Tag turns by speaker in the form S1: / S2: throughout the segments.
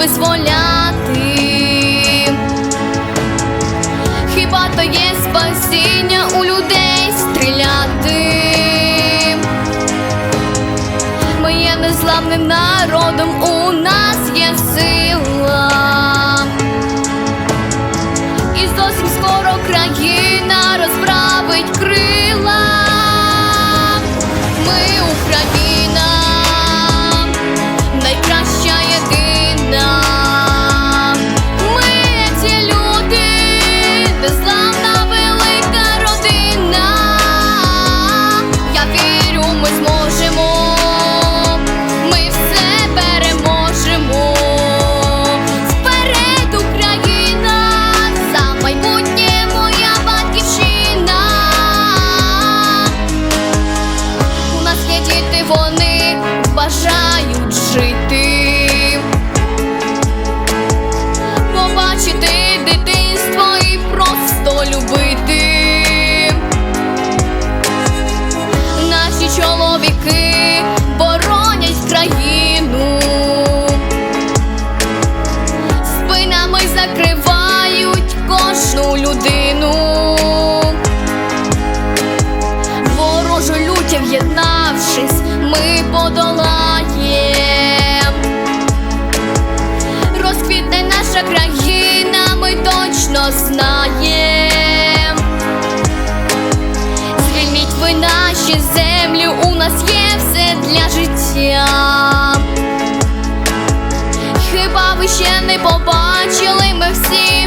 S1: Визволяти. Хіба то є спасіння у людей стріляти? Ми є незламним народом, у кожну людину. Ворожу лють в'єднавшись, ми подолаєм. Розквітне наша країна, ми точно знаєм. Звільніть ви наші землі, у нас є все для життя. Хіба ви ще не побачили, ми всі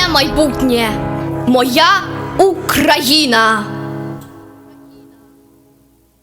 S1: У нас є майбутнє, моя Україна.